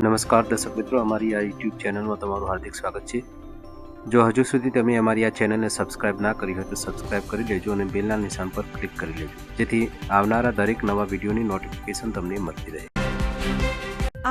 નમસ્કાર દર્શક મિત્રો, અમારી આ યુટ્યુબ ચેનલમાં તમારું હાર્દિક સ્વાગત છે. જો હજુ સુધી તમે અમારી આ ચેનલને સબસ્ક્રાઇબ ના કરી હોય તો સબસ્ક્રાઇબ કરી લેજો અને બેલના નિશાન પર ક્લિક કરી લેજો. જેથી આવનારા દરેક નવા વિડીયોની નોટિફિકેશન તમને મળતી રહે.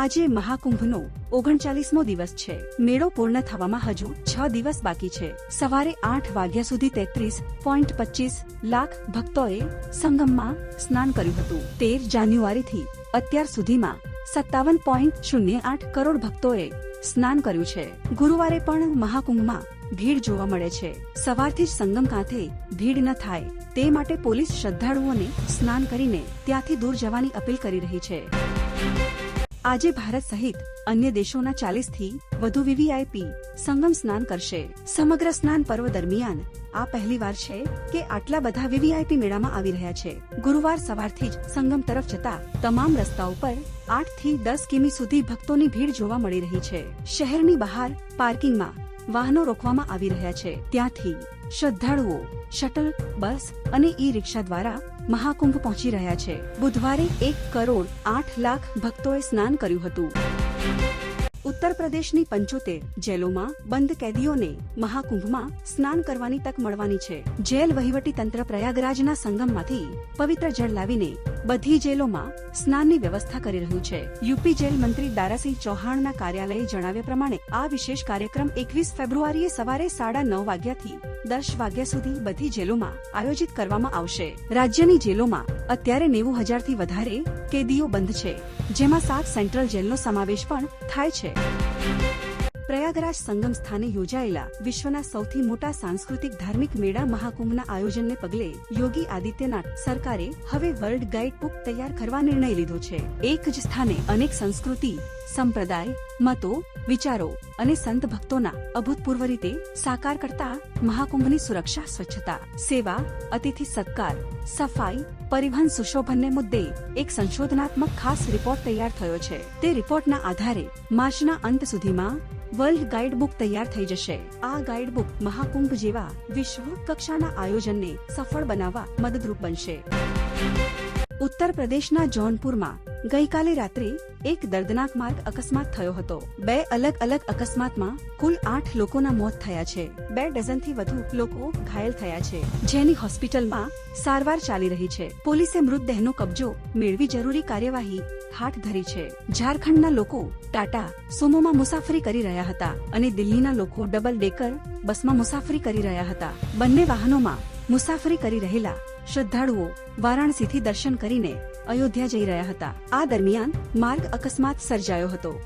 આજે મહાકુંભનો ઓગણચાલીસમો દિવસ છે. મેળો પૂર્ણ થવામાં હજુ છ દિવસ બાકી છે. સવારે આઠ વાગ્યા સુધી તેત્રીસ પોઈન્ટ પચીસ લાખ ભક્તોએ સંગમમાં સ્નાન કર્યું હતું. તેર જાન્યુઆરીથી અત્યાર સુધીમાં સત્તાવન પોઈન્ટ શૂન્ય આઠ કરોડ ભક્તોએ સ્નાન કર્યું છે. ગુરુવારે પણ મહાકુંભમાં ભીડ જોવા મળે છે. સવારથી જ સંગમ કાંઠે ભીડ ન થાય. તે માટે પોલીસ શ્રદ્ધાળુઓને સ્નાન કરીને ત્યાંથી દૂર જવાની અપીલ કરી રહી છે. આજે ભારત સહિત અન્ય દેશોના ચાલીસથી વધુ વીવીઆઈપી સંગમ સ્નાન કરશે. સમગ્ર સ્નાન પર્વ દરમિયાન આ પહેલીવાર છે કે આટલા બધા વીવીઆઈપી મેળામાં આવી રહ્યા છે. ગુરુવાર સવારથી જ સંગમ તરફ જતા તમામ રસ્તાઓ પર આઠથી દસ કિમી સુધી ભક્તોની ભીડ જોવા મળી રહી છે. શહેરની બહાર પાર્કિંગમાં વાહનો રોકવામાં આવી રહ્યા છે. ત્યાંથી શ્રદ્ધાળુઓ, શટલ, બસ અને ઈ રિક્ષા દ્વારા મહાકુંભ પહોંચી રહ્યા છે. બુધવારે એક કરોડ આઠ લાખ ભક્તોએ સ્નાન કર્યું હતું. ઉત્તર પ્રદેશની પંચોતેર જેલોમાં બંધ કેદીઓને મહાકુંભમાં સ્નાન કરવાની તક મળવાની છે. જેલ વહીવટી તંત્ર પ્રયાગરાજના સંગમમાંથી પવિત્ર જળ લાવીને બધી જેલોમાં સ્નાનની વ્યવસ્થા કરી રહ્યું છે. યુપી જેલ મંત્રી દારાસિંહ ચૌહાણના કાર્યાલયે જણાવ્યા પ્રમાણે આ વિશેષ કાર્યક્રમ એકવીસ ફેબ્રુઆરીએ સવારે સાડા નવ વાગ્યાથી દસ વાગ્યા સુધી બધી જેલોમાં આયોજિત કરવામાં આવશે. રાજ્યની જેલોમાં અત્યારે નેવું હજારથી વધારે કેદીઓ બંધ છે. જેમાં સાત સેન્ટ્રલ જેલનો સમાવેશ પણ થાય છે. પ્રયાગરાજ સંગમ સ્થાને યોજાયેલા વિશ્વના સૌથી મોટા સાંસ્કૃતિક ધાર્મિક મેળા મહાકુંભના આયોજનને પગલે યોગી આદિત્યનાથ સરકારે હવે વર્લ્ડ ગાઈડ બુક તૈયાર કરવા નિર્ણય લીધો છે. એક જ સ્થાને અનેક સંસ્કૃતિ સંપ્રદાય, મતો, વિચારો અને સંત ભક્તોના અભૂતપૂર્વ રીતે સાકાર કરતા મહાકુંભની સુરક્ષા, સ્વચ્છતા, સેવા, અતિથિ સત્કાર, સફાઈ, પરિવહન સુશોભનને મુદ્દે એક સંશોધનાત્મક ખાસ રિપોર્ટ તૈયાર થયો છે. તે રિપોર્ટના આધારે માર્ચના અંત સુધીમાં વર્લ્ડ ગાઈડ બુક તૈયાર થઈ જશે. આ ગાઈડ બુક મહાકુંભ જેવા વિશ્વ કક્ષાના આયોજનને સફળ બનાવવા મદદરૂપ બનશે. ઉત્તર પ્રદેશના જૌનપુરમાં ગઈકાલે રાત્રે એક દર્દનાક માર્ગ અકસ્માત થયો હતો. બે અલગ અલગ અકસ્માતમાં કુલ આઠ લોકોના મોત થયા છે. બે ડઝનથી વધુ લોકો ઘાયલ થયા છે. જેની હોસ્પિટલમાં સારવાર ચાલી રહી છે. પોલીસે મૃતદેહનો કબજો મેળવી જરૂરી કાર્યવાહી હાથ ધરી છે. ઝારખંડના લોકો ટાટા, સુમોમાં મુસાફરી કરી રહ્યા હતા અને દિલ્હીના લોકો ડબલ ડેકર બસમાં મુસાફરી કરી રહ્યા હતા. બંને વાહનોમાં મુસાફરી કરી રહેલા શ્રદ્ધાળુઓ વારાણસીથી દર્શન કરીને અયોધ્યા જઈ રહ્યા હતા. આ દરમિયાન માર્ગ અકસ્માત સર્જાયો હતો.